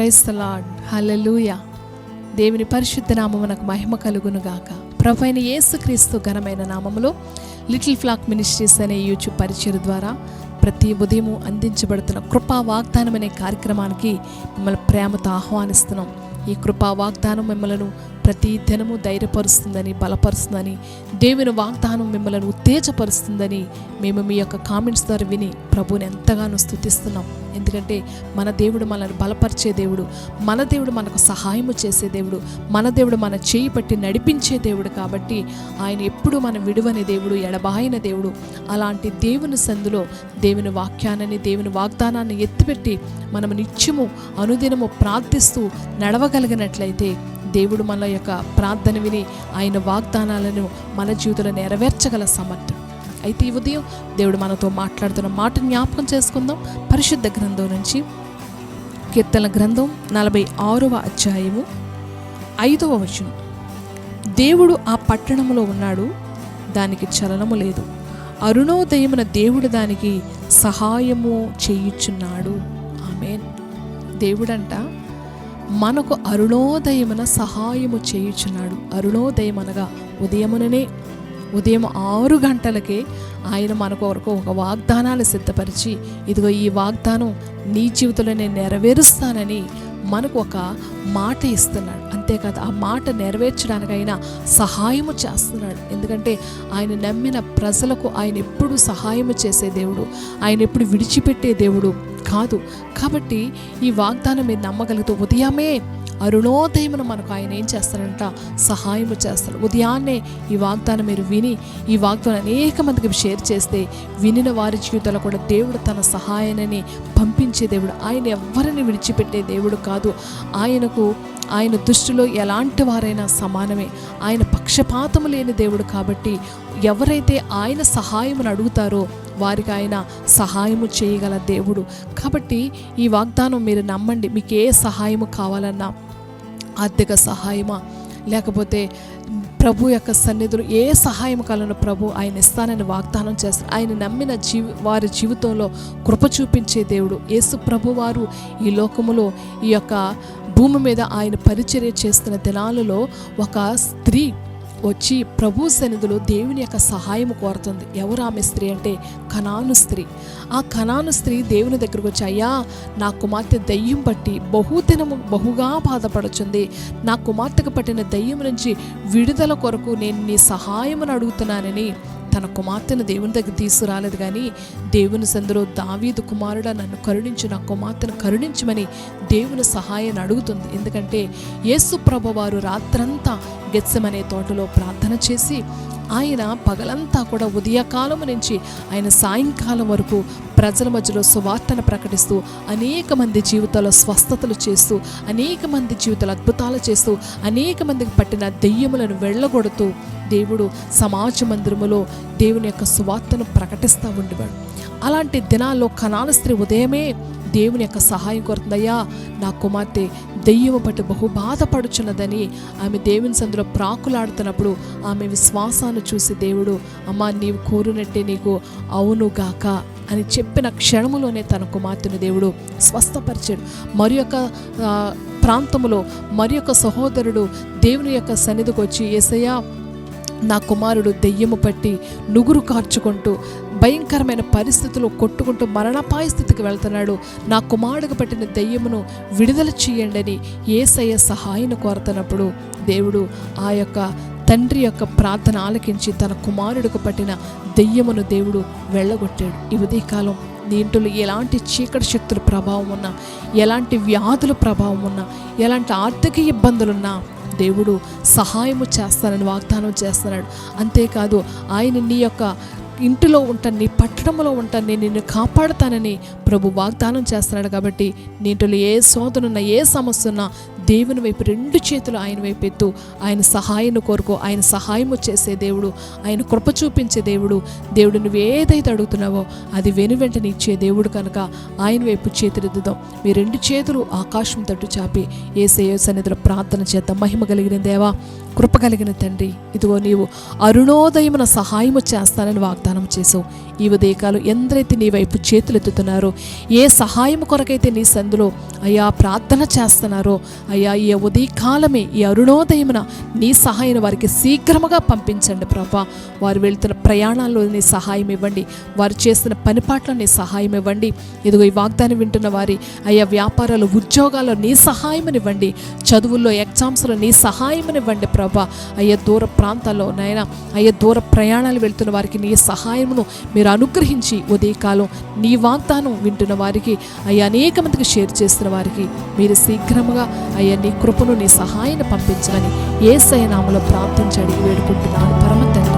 Price lord హల్లెలూయా దేవుని పరిశుద్ధ నామమునకు మహిమ కలుగును గాక. ప్రభు అయిన యేసుక్రీస్తు ఘనమైన నామములో లిటిల్ ఫ్లాక్ మినిస్ట్రీస్ అనే యూట్యూబ్ పరిచయం ద్వారా ప్రతి ఉదయము అందించబడుతున్న కృపా వాగ్దానం అనే కార్యక్రమానికి మిమ్మల్ని ప్రేమతో ఆహ్వానిస్తున్నాం. ఈ కృపా వాగ్దానం మిమ్మలను ప్రతి దినము ధైర్యపరుస్తుందని బలపరుస్తుందని దేవుని వాగ్దానం మిమ్మల్ని ఉత్తేజపరుస్తుందని మేము మీ యొక్క కామెంట్స్ ద్వారా విని ప్రభుని ఎంతగానో స్థుతిస్తున్నాం ఎందుకంటే మన దేవుడు మనల్ని బలపరిచే దేవుడు మన దేవుడు మనకు సహాయము చేసే దేవుడు మన దేవుడు మన చేయి పట్టి నడిపించే దేవుడు కాబట్టి ఆయన ఎప్పుడు మన విడువని దేవుడు ఎడబాయిన దేవుడు. అలాంటి దేవుని సందులో దేవుని వాక్యాన్ని దేవుని వాగ్దానాన్ని ఎత్తిపెట్టి మనం నిత్యము అనుదినము ప్రార్థిస్తూ నడవగలిగినట్లయితే దేవుడు మన యొక్క ప్రార్థన విని ఆయన వాగ్దానాలను మన జీవితంలో నెరవేర్చగల సమర్థం అయితే ఈ ఉదయం దేవుడు మనతో మాట్లాడుతున్న మాట జ్ఞాపకం చేసుకుందాం. పరిశుద్ధ గ్రంథం నుంచి కీర్తన గ్రంథం నలభై ఆరవ అధ్యాయము ఐదవ వచనం. దేవుడు ఆ పట్టణములో ఉన్నాడు దానికి చలనము లేదు. అరుణోదయమున దేవుడు దానికి సహాయము చేయుచున్నాడు. ఆమెన్. దేవుడంట మనకు అరుణోదయమున సహాయము చేయుచున్నాడు. అరుణోదయం అనగా ఉదయముననే ఉదయం ఆరు గంటలకే ఆయన మనకు వరకు ఒక వాగ్దానాలు సిద్ధపరిచి ఇదిగో ఈ వాగ్దానం నీ జీవితంలో నేను నెరవేరుస్తానని మనకు ఒక మాట ఇస్తున్నాడు. అంతేకాదు ఆ మాట నెరవేర్చడానికైనా సహాయము చేస్తున్నాడు. ఎందుకంటే ఆయన నమ్మిన ప్రజలకు ఆయన ఎప్పుడు సహాయము చేసే దేవుడు ఆయన ఎప్పుడు విడిచిపెట్టే దేవుడు. కాదు. కాబట్టి ఈ వాగ్దానం మీరు నమ్మగలిగితే ఉదయమే అరుణోదయమును మనకు ఆయన ఏం చేస్తాడంట? సహాయము చేస్తాడు. ఉదయాన్నే ఈ వాగ్దానం మీరు విని ఈ వాగ్దానం అనేక మందికి షేర్ చేస్తే వినిన వారి జీవితంలో కూడా దేవుడు తన సహాయాన్ని పంపించే దేవుడు. ఆయన ఎవరిని విడిచిపెట్టే దేవుడు కాదు. ఆయనకు ఆయన దృష్టిలో ఎలాంటి వారైనా సమానమే. ఆయన పక్షపాతము లేని దేవుడు కాబట్టి ఎవరైతే ఆయన సహాయమును అడుగుతారో వారికి ఆయన సహాయము చేయగల దేవుడు. కాబట్టి ఈ వాగ్దానం మీరు నమ్మండి. మీకు ఏ సహాయము కావాలన్నా ఆర్థిక సహాయమా? లేకపోతే ప్రభు యొక్క సన్నిధులు ఏ సహాయం కాలను ప్రభు ఆయన ఇస్తానని వాగ్దానం చేస్తారు. ఆయన నమ్మిన జీవి వారి జీవితంలో కృప చూపించే దేవుడు. యేసు ప్రభు వారు ఈ లోకములో ఈ యొక్క భూమి మీద ఆయన పరిచర్య చేస్తున్న దినాలలో ఒక స్త్రీ వచ్చి ప్రభు సన్నిధిలో దేవుని యొక్క సహాయం కోరుతుంది. ఎవరు ఆమె స్త్రీ అంటే? కనాను స్త్రీ. ఆ కనాను స్త్రీ దేవుని దగ్గరకు వచ్చి అయ్యా నా కుమార్తె దయ్యం పట్టి బహుదినము బహుగా బాధపడుచుంది. నా కుమార్తెకు పట్టిన దయ్యం నుంచి విడుదల కొరకు నేను నీ సహాయమును అడుగుతున్నానని తన కుమార్తెను దేవుని దగ్గర తీసుకురాలేదు కానీ దేవుని సందులో దావీదు కుమారుడ నన్ను కరుణించి నా కుమార్తెను కరుణించమని దేవుని సహాయాన్ని అడుగుతుంది. ఎందుకంటే యేసు ప్రభు వారు రాత్రంతా గెత్సమనే తోటలో ప్రార్థన చేసి ఆయన పగలంతా కూడా ఉదయకాలం నుంచి ఆయన సాయంకాలం వరకు ప్రజల మధ్యలో సువార్తను ప్రకటిస్తూ అనేక మంది జీవితాల్లో స్వస్థతలు చేస్తూ అనేక మంది జీవితాలు అద్భుతాలు చేస్తూ అనేక మందికి పట్టిన దెయ్యములను వెళ్ళగొడుతూ దేవుడు సమాజ మందిరములో దేవుని యొక్క సువార్తను ప్రకటిస్తూ ఉండేవాడు. అలాంటి దినాల్లో కణాల స్త్రీ ఉదయమే దేవుని యొక్క సహాయం కోరుతుందయ్యా. నా కుమార్తె దెయ్యము పట్టి బహు బాధపడుచున్నదని ఆమె దేవుని సందులో ప్రాకులాడుతున్నప్పుడు ఆమె విశ్వాసాన్ని చూసి దేవుడు అమ్మా నీవు కోరినట్టే నీకు అవును గాక అని చెప్పిన క్షణములోనే తన కుమార్తెను దేవుడు స్వస్థపరిచాడు. మరి యొక్క ప్రాంతంలో ప్రాంతములో మరి యొక్క సహోదరుడు దేవుని యొక్క సన్నిధికి వచ్చి ఏసయ్యా నా కుమారుడు దెయ్యము పట్టి నుగురు కార్చుకుంటూ భయంకరమైన పరిస్థితులు కొట్టుకుంటూ మరణపాయ స్థితికి వెళ్తున్నాడు. నా కుమారుడికి పట్టిన దెయ్యమును విడుదల చేయండి అని ఏసయ్య సహాయం కోరుతున్నప్పుడు దేవుడు ఆ యొక్క తండ్రి యొక్క ప్రార్థన ఆలకించి తన కుమారుడికి పట్టిన దెయ్యమును దేవుడు వెళ్ళగొట్టాడు. ఈ ఉదయకాలం దీంట్లో ఎలాంటి చీకటి శక్తుల ప్రభావం ఉన్నా ఎలాంటి వ్యాధుల ప్రభావం ఉన్నా ఎలాంటి ఆర్థిక ఇబ్బందులున్నా దేవుడు సహాయము చేస్తానని వాగ్దానం చేస్తున్నాడు. అంతేకాదు ఆయన నీ యొక్క ఇంటిలో ఉంటాను నీ పట్టణంలో ఉంటాను నేను నిన్ను కాపాడుతానని ప్రభు వాగ్దానం చేస్తున్నాడు కాబట్టి నీటిలో ఏ శోధనున్నా ఏ సమస్య ఉన్నా దేవుని వైపు రెండు చేతులు ఆయన వైపు ఎత్తు. ఆయన సహాయను కోరుకో ఆయన సహాయము చేసే దేవుడు ఆయన కృప చూపించే దేవుడు. దేవుడు నువ్వు ఏదైతే అడుగుతున్నావో అది వెను వెంటనే ఇచ్చే దేవుడు కనుక ఆయన వైపు చేతులెద్దుదాం మీ రెండు చేతులు ఆకాశం తట్టు చాపి ఏసే సన్నిధిలో ప్రార్థన చేద్దాం. మహిమ కలిగిన దేవా కృప కలిగిన తండ్రి ఇదిగో నీవు అరుణోదయమున సహాయము చేస్తానని వాగ్దానం చేసావు ఈ ఉదయకాలు ఎందరైతే నీ వైపు చేతులెత్తుతున్నారో ఏ సహాయం కొరకైతే నీ సందులో అయ్యా ప్రార్థన చేస్తున్నారో అయ్యా ఈ ఉదయకాలమే ఈ అరుణోదయమున నీ సహాయం వారికి శీఘ్రముగా పంపించండి ప్రభా. వారు వెళ్తున్న ప్రయాణాల్లో నీ సహాయం ఇవ్వండి. వారు చేస్తున్న పనిపాట్లో నీ సహాయం ఇవ్వండి. ఇదిగో ఈ వాగ్దానం వింటున్న వారి అయ్యా వ్యాపారాలు ఉద్యోగాల్లో నీ సహాయమనివ్వండి. చదువుల్లో ఎగ్జామ్స్లో నీ సహాయమనివ్వండి ప్రభా. అయ్యా దూర ప్రాంతాల్లో నాయన అయ్యా దూర ప్రయాణాలు వెళ్తున్న వారికి నీ సహాయమును మీరు అనుగ్రహించి ఉదయకాలం నీ వాగ్దానం వింటున్న వారికి అయ్యా అనేక మందికి షేర్ చేస్తున్న వారికి మీరు శీఘ్రముగా అయ్యా నీ కృపను నీ సహాయాన్ని పంపించమని ఏ సయనామలో ప్రార్థించడి. వేడుకుంటున్నాను. పరమ తండ్రి.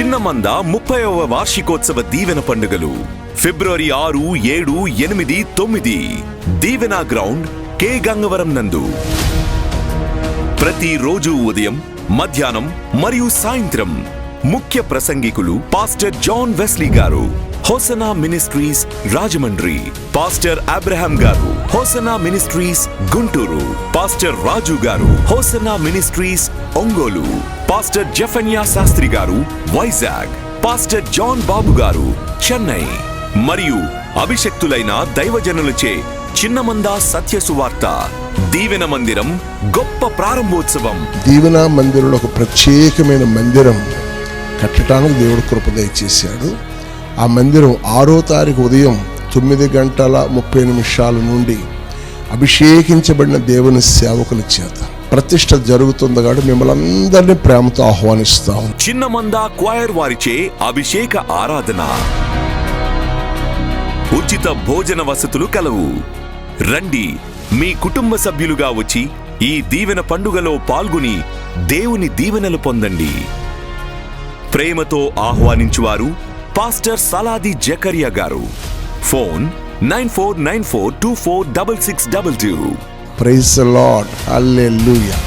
చిన్నమంద ముప్పైవ వార్షికోత్సవ దీవెన పండుగలు. ఫిబ్రవరి ఆరు ఏడు ఎనిమిది తొమ్మిది. దీవెన గ్రౌండ్ కే. గంగవరం నందు. ప్రతిరోజు ఉదయం మధ్యాహ్నం మరియు సాయంత్రం ముఖ్య ప్రసంగికులు పాస్టర్ జాన్ వెస్లీ గారు Hosanna ministries Rajahmundry pastor Abraham గారు Hosanna ministries Guntur pastor Raju గారు Hosanna ministries Ongole pastor Zephaniah Sastri garu Vizag pastor John బాబు గారు చెన్నై మరియు అభిషక్తులైన దైవజనులచే చిన్నమంద సత్య సువార్త. దీవెన మందిరం గొప్ప ప్రారంభోత్సవం. దీవెన మందిరంలో ఒక ప్రత్యేకమైన మందిరం. కట్టడానికి దేవుడు కృప దయచేశాడు. ఆ మందిరం ఆరో తారీఖు ఉదయం తొమ్మిది గంటల ముప్పై నిమిషాల నుండి అభిషేకించబడిన దేవుని సేవకుల చేత ప్రతిష్ట జరుగుతుంది కాబట్టి మిమ్మల్ని అందరినీ ప్రేమతో ఆహ్వానిస్తాం. చిన్నమంద క్వైర్ వారిచే అభిషేక ఆరాధన. ఉచిత భోజన వసతులు కలవు. రండి మీ కుటుంబ సభ్యులుగా వచ్చి ఈ దీవెన పండుగలో పాల్గొని దేవుని దీవెనలు పొందండి. ప్రేమతో ఆహ్వానించువారు పాస్టర్ సలాది జకరియా గారు. Phone nine four nine four two four double six double two. Praise lord hallelujah